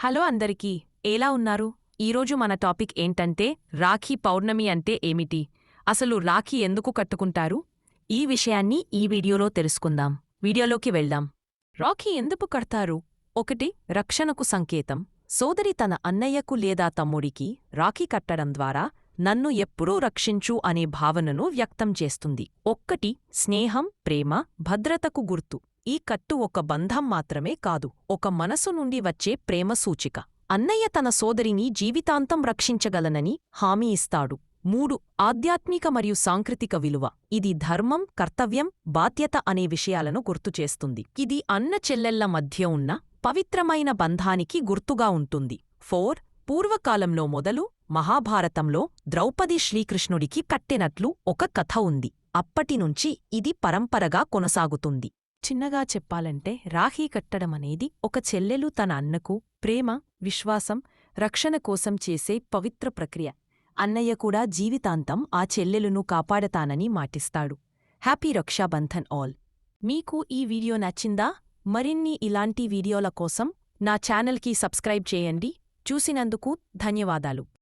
Hello అందరికీ ఎలా ఉన్నారు? ఈరోజు మన టాపిక్ ఏంటంటే రాఖీ పౌర్ణమి అంటే ఏమిటి? అసలు రాఖీ ఎందుకు కట్టుకుంటారు? ఈ విషయాన్ని ఈ వీడియోలో తెలుసుకుందాం. వీడియోలోకి వెళ్దాం. రాఖీ ఎందుకు కడతారు? ఒకటి రక్షణకు సంకేతం. సోదరి తన అన్నయ్యకు లేదా తమ్ముడికి రాఖీ కట్టడం ద్వారా నన్ను ఎప్పుడూ రక్షించు అనే భావనను వ్యక్తం చేస్తుంది. ఒక్కటి స్నేహం ప్రేమ భద్రతకు గుర్తు. ఈ కట్టు ఒక బంధం మాత్రమే కాదు ఒక మనసు నుండి వచ్చే ప్రేమ సూచిక. అన్నయ్య తన సోదరిని జీవితాంతం రక్షించగలనని హామీ ఇస్తాడు. మూడు ఆధ్యాత్మిక మరియు సాంస్కృతిక విలువ. ఇది ధర్మం కర్తవ్యం బాధ్యత అనే విషయాలను గుర్తుచేస్తుంది ఇది అన్న చెల్లెళ్ళ మధ్య ఉన్న పవిత్రమైన బంధానికి గుర్తుగా ఉంటుంది. ఫోర్ పూర్వకాలంలో మొదలు మహాభారతంలో ద్రౌపది శ్రీకృష్ణుడికి కట్టినట్లు ఒక కథ ఉంది. అప్పటినుంచి ఇది పరంపరగా కొనసాగుతుంది. చిన్నగా చెప్పాలంటే రాఖీ కట్టడమనేది ఒక చెల్లెలు తన అన్నకు ప్రేమ విశ్వాసం రక్షణ కోసం చేసే పవిత్ర ప్రక్రియ. అన్నయ్య కూడా జీవితాంతం ఆ చెల్లెలును కాపాడతానని మాటిస్తాడు. Happy Rakshabandhan all. మీకు ఈ వీడియో నచ్చిందా? మరిన్ని ఇలాంటి వీడియోల కోసం నా ఛానల్కి సబ్స్క్రైబ్ చేయండి. చూసినందుకు ధన్యవాదాలు.